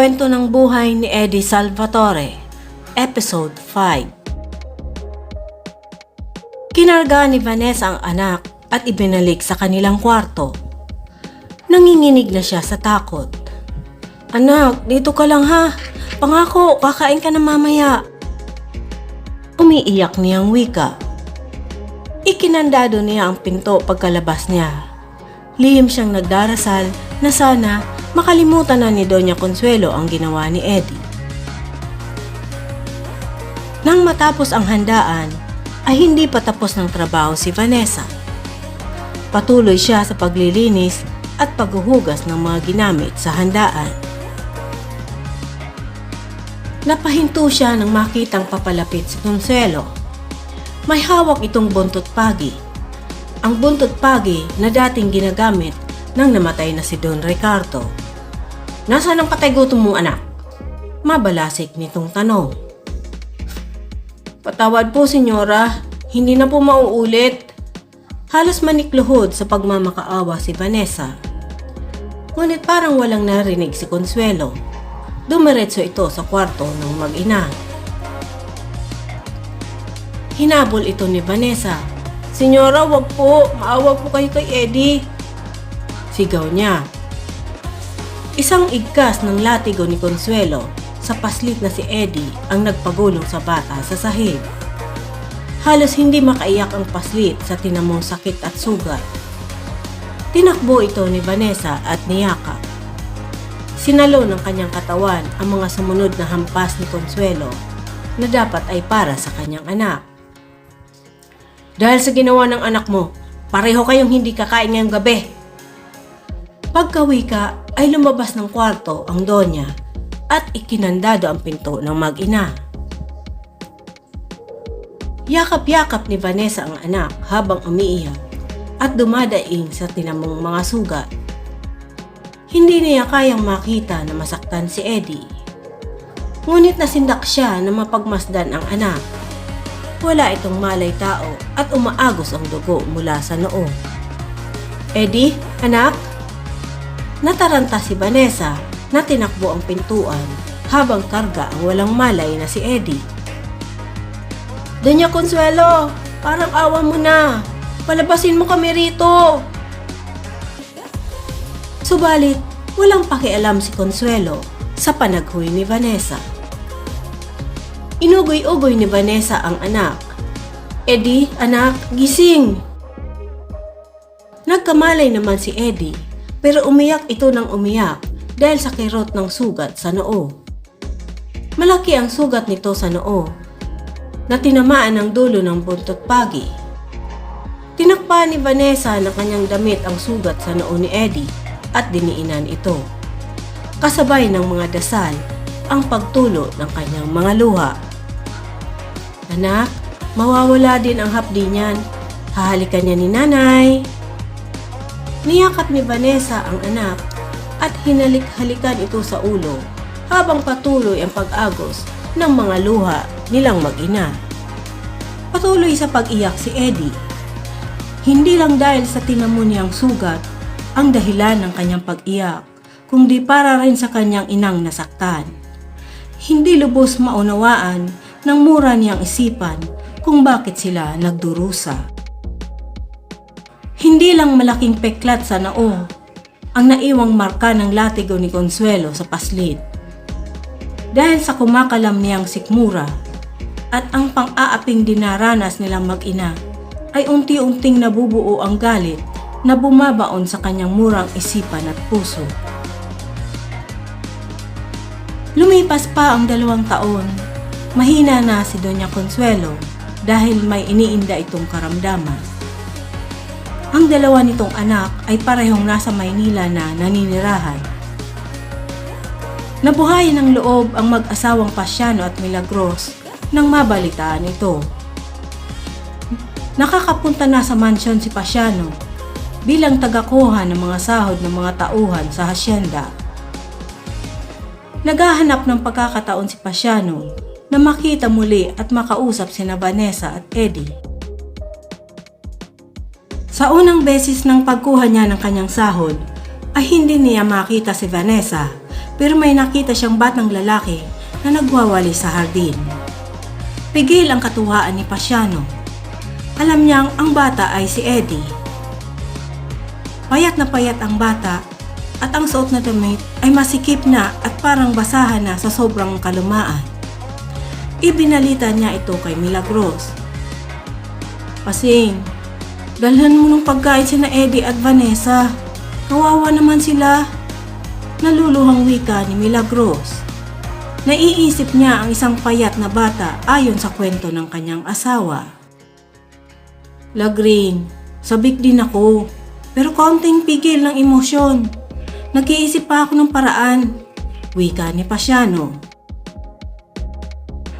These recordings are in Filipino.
Kwento ng buhay ni Eddie Salvatore Episode 5 Kinarga ni Vanessa ang anak at ibinalik sa kanilang kwarto. Nanginginig na siya sa takot. Anak, dito ka lang ha. Pangako, kakain ka na mamaya. Umiiyak niyang wika. Ikinandado niya ang pinto pagkalabas niya. Lihim siyang nagdarasal na sana makalimutan na ni Doña Consuelo ang ginawa ni Eddie. Nang matapos ang handaan, ay hindi pa tapos ng trabaho si Vanessa. Patuloy siya sa paglilinis at paghuhugas ng mga ginamit sa handaan. Napahinto siya nang makitang papalapit si Consuelo. May hawak itong buntot pagi. Ang buntot pagi na dating ginagamit nang namatay na si Don Ricardo. Nasaan ang patay gutom mo anak? Mabalasik nitong tanong. Patawad po, senyora. Hindi na po mauulit. Halos manikluhod sa pagmamakaawa si Vanessa. Ngunit parang walang narinig si Consuelo. Dumiretso ito sa kwarto ng mag-ina. Hinabol ito ni Vanessa. Senyora, wag po. Maawa po kayo kay Eddie. Sigaw niya. Isang igkas ng latigo ni Consuelo sa paslit na si Eddie ang nagpagulong sa bata sa sahig. Halos hindi makaiyak ang paslit sa tinamong sakit at sugat. Tinakbo ito ni Vanessa at niyakap. Sinalo ng kanyang katawan ang mga sumunod na hampas ni Consuelo na dapat ay para sa kanyang anak. Dahil sa ginawa ng anak mo, pareho kayong hindi kakain ngayong gabi. Pagkawika ay lumabas ng kwarto ang donya at ikinandado ang pinto ng mag-ina. Yakap-yakap ni Vanessa ang anak habang umiiyak at dumadaing sa tinamong mga sugat. Hindi niya kayang makita na masaktan si Eddie. Ngunit nasindak siya na mapagmasdan ang anak. Wala itong malay tao at umaagos ang dugo mula sa noo. Eddie, anak? Nataranta si Vanessa na tinakbo ang pintuan habang karga ang walang malay na si Eddie. Doña Consuelo, parang awa mo na. Palabasin mo kami rito. Subalit, walang pakialam si Consuelo sa panaghoy ni Vanessa. Inugoy-ugoy ni Vanessa ang anak. Eddie, anak, gising! Nagkamalay naman si Eddie, pero umiyak ito ng umiyak dahil sa kirot ng sugat sa noo. Malaki ang sugat nito sa noo na tinamaan ng dulo ng buntot pagi. Tinakpa ni Vanessa na kanyang damit ang sugat sa noo ni Eddie at diniinan ito. Kasabay ng mga dasal ang pagtulo ng kanyang mga luha. Anak, mawawala din ang hapdi niyan. Hahalikan niya ni nanay. Niyakap ni Vanessa ang anak at hinalik-halikan ito sa ulo habang patuloy ang pag-agos ng mga luha nilang mag-ina. Patuloy sa pag-iyak si Eddie. Hindi lang dahil sa tinamo niyang sugat ang dahilan ng kanyang pag-iyak, kundi para rin sa kanyang inang nasaktan. Hindi lubos maunawaan ng mura niyang isipan kung bakit sila nagdurusa. Hindi lang malaking peklat sa noo ang naiwang marka ng latigo ni Consuelo sa paslit. Dahil sa kumakalam niyang sikmura at ang pang-aaping dinaranas nilang mag-ina ay unti-unting nabubuo ang galit na bumabaon sa kanyang murang isipan at puso. Lumipas pa ang dalawang taon, mahina na si Doña Consuelo dahil may iniinda itong karamdaman. Ang dalawa nitong anak ay parehong nasa Maynila na naninirahan. Nabuhayan ng loob ang mag-asawang Pasiano at Milagros nang mabalitaan ito. Nakakapunta na sa mansyon si Pasiano bilang tagakuha ng mga sahod ng mga tauhan sa hasyenda. Naghahanap ng pagkakataon si Pasiano na makita muli at makausap sina Vanessa at Eddie. Sa unang beses ng pagkuha niya ng kanyang sahod, ay hindi niya makita si Vanessa pero may nakita siyang batang lalaki na nagwawali sa hardin. Pigil ang katuwaan ni Pasiano. Alam niyang ang bata ay si Eddie. Payat na payat ang bata at ang suot na damit ay masikip na at parang basahan na sa sobrang kalumaan. Ibinalita niya ito kay Milagros. Pasing, dalhan mo ng pagkain sina Eddie at Vanessa. Kawawa naman sila. Naluluhang wika ni Milagros. Naiisip niya ang isang payat na bata ayon sa kwento ng kanyang asawa. Lagring, sabik din ako, pero kaunting pigil ng emosyon. Nag-iisip pa ako ng paraan. Wika ni Pasiano.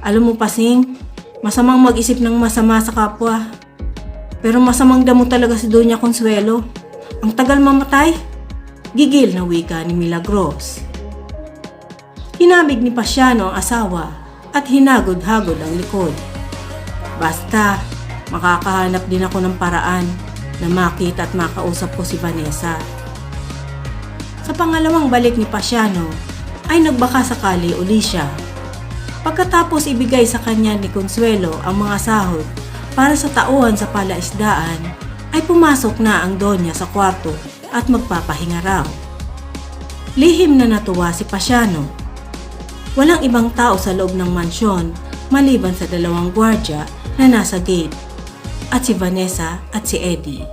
Alam mo pasing, masamang mag-isip ng masama sa kapwa. Pero masamang damo talaga si Doña Consuelo. Ang tagal mamatay. Gigil na wika ni Milagros. Hinamig ni Pasiano ang asawa at hinagod-hagod ang likod. Basta, makakahanap din ako ng paraan na makita at makausap ko si Vanessa. Sa pangalawang balik ni Pasiano, ay nagbaka sakali uli siya. Pagkatapos ibigay sa kanya ni Consuelo ang mga sahod para sa tauhan sa palaisdaan, ay pumasok na ang donya sa kwarto at magpapahinga raw. Lihim na natuwa si Pasiano. Walang ibang tao sa loob ng mansyon maliban sa dalawang gwardya na nasa gate at si Vanessa at si Eddie.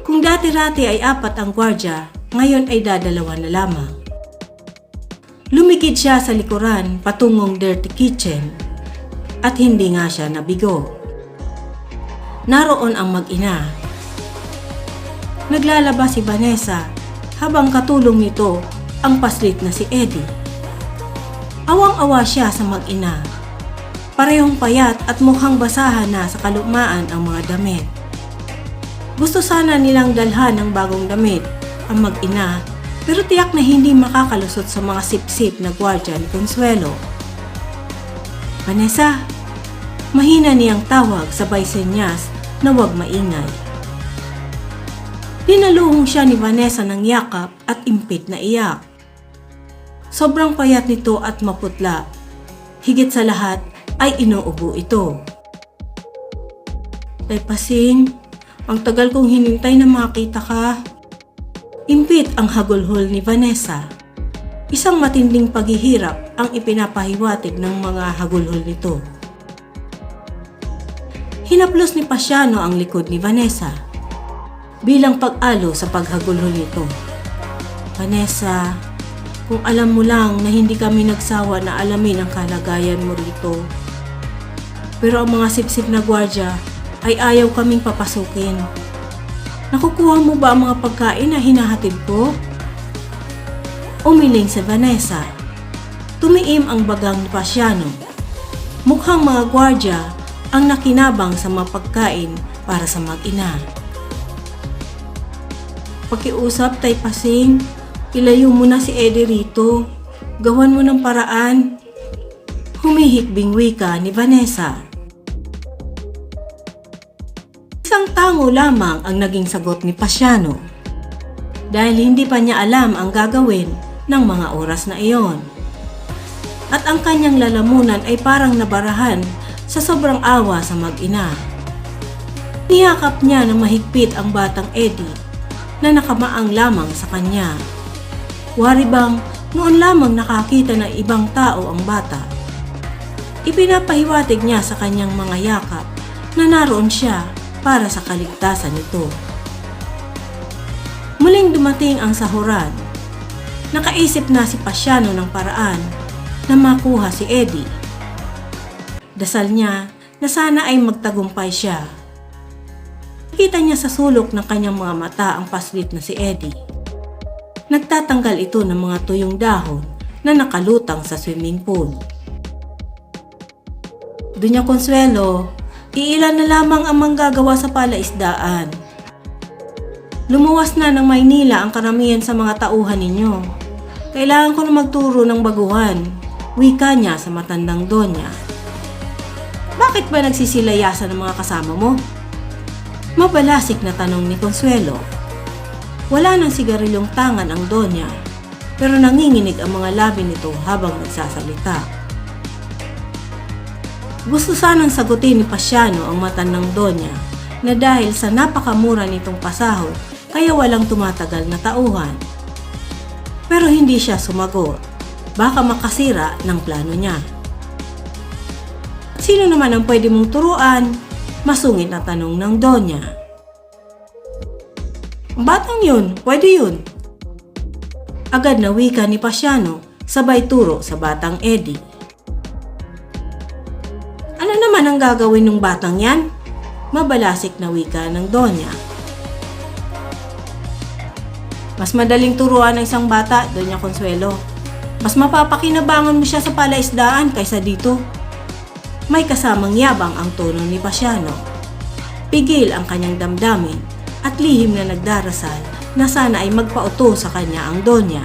Kung dati-rati ay apat ang gwardya, ngayon ay dadalawa na lamang. Lumikid siya sa likuran patungong dirty kitchen at hindi nga siya nabigo. Naroon ang mag-ina. Naglalaba si Vanessa habang katulong nito ang paslit na si Eddie. Awang-awa siya sa mag-ina. Parehong payat at mukhang basahan na sa kalumaan ang mga damit. Gusto sana nilang dalhan ng bagong damit ang mag-ina pero tiyak na hindi makakalusot sa mga sip-sip na gwardya ni Consuelo. Vanessa, mahina niyang tawag sabay senyas na huwag maingay. Dinaluhong siya ni Vanessa ng yakap at impit na iyak. Sobrang payat nito at maputla. Higit sa lahat ay inuubo ito. Tay Pasing, ang tagal kong hinintay na makita ka. Impit ang hagulhol ni Vanessa. Isang matinding paghihirap ang ipinapahiwatig ng mga hagulhol nito. Hinaplos ni Pasiano ang likod ni Vanessa bilang pag-alo sa paghagulhol nito. Vanessa, kung alam mo lang na hindi kami nagsawa na alamin ang kalagayan mo rito. Pero ang mga sipsip na gwardya ay ayaw kaming papasukin. Nakukuha mo ba ang mga pagkain na hinahatid ko? Umiling si Vanessa. Tumiim ang bagang ni Pasiano. Mukhang mga gwardya ang nakinabang sa mga pagkain para sa mag-ina. Pakiusap, Tay Pasing. Ilayo mo na si Eddie rito. Gawan mo ng paraan. Humihikbing wika ni Vanessa. Isang tango lamang ang naging sagot ni Pasiano. Dahil hindi pa niya alam ang gagawin ng mga oras na iyon. At ang kanyang lalamunan ay parang nabarahan sa sobrang awa sa mag-ina. Niyakap niya ng mahigpit ang batang Eddie na nakamaang lamang sa kanya. Wari bang noon lamang nakakita ng ibang tao ang bata. Ipinapahiwatig niya sa kanyang mga yakap na naroon siya para sa kaligtasan nito. Muling dumating ang sahuran. Nakaisip na si Pasiano ng paraan na makuha si Eddie. Dasal niya na sana ay magtagumpay siya. Nakita niya sa sulok ng kanyang mga mata ang paslit na si Eddie. Nagtatanggal ito ng mga tuyong dahon na nakalutang sa swimming pool. Dunya Consuelo, iilan na lamang ang manggagawa sa palaisdaan. Lumuwas na ng Maynila ang karamihan sa mga tauhan ninyo. Kailangan ko na magturo ng baguhan, wika niya sa matandang donya. Bakit ba nagsisilayasan ng mga kasama mo? Mabalasik na tanong ni Consuelo. Wala ng sigarilyong tangan ang Donya, pero nanginginig ang mga labi nito habang nagsasalita. Gusto sanang sagutin ni Pasiano ang mata ng Donya na dahil sa napakamura nitong pasahod kaya walang tumatagal na tauhan. Pero hindi siya sumagot. Baka makasira ng plano niya. Sino naman ang pwede mong turuan? Masungit na tanong ng Donya. Ang batang yun, pwede yun. Agad na wika ni Pasiano, sabay turo sa batang Eddie. Ano naman ang gagawin ng batang yan? Mabalasik na wika ng Donya. Mas madaling turuan ng isang bata, Donya Consuelo. Mas mapapakinabangan mo siya sa palaisdaan kaysa dito. May kasamang yabang ang tono ni Pasiano. Pigil ang kanyang damdamin at lihim na nagdarasal na sana ay magpauto sa kanya ang Donya.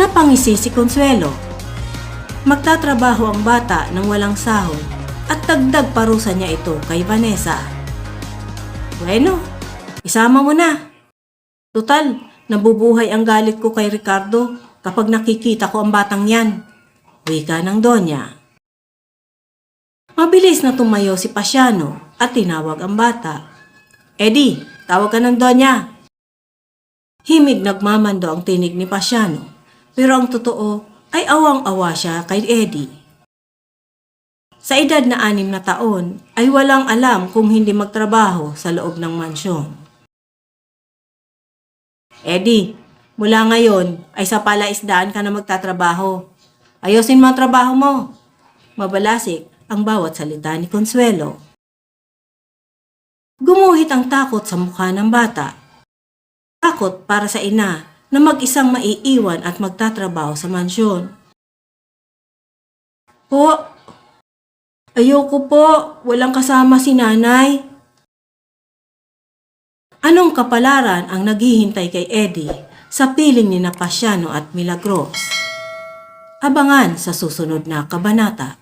Napangisi si Consuelo. Magtatrabaho ang bata ng walang sahod at dagdag parusa niya ito kay Vanessa. Bueno, isama mo na. Tutal, nabubuhay ang galit ko kay Ricardo kapag nakikita ko ang batang yan. Wika ng Donya. Mabilis na tumayo si Pasiano at tinawag ang bata. Eddie, tawag ka ng Donya. Himig nagmamando ang tinig ni Pasiano, pero ang totoo ay awang-awa siya kay Eddie. Sa edad na anim na taon ay walang alam kung hindi magtrabaho sa loob ng mansyon. Eddie, mula ngayon ay sa palaisdaan ka na magtatrabaho. Ayosin mo ang trabaho mo. Mabalasik ang bawat salita ni Consuelo. Gumuhit ang takot sa mukha ng bata. Takot para sa ina na mag-isang maiiwan at magtatrabaho sa mansyon. Po, ayoko po. Walang kasama si nanay. Anong kapalaran ang naghihintay kay Eddie sa piling ni Napasiano at Milagros? Abangan sa susunod na kabanata.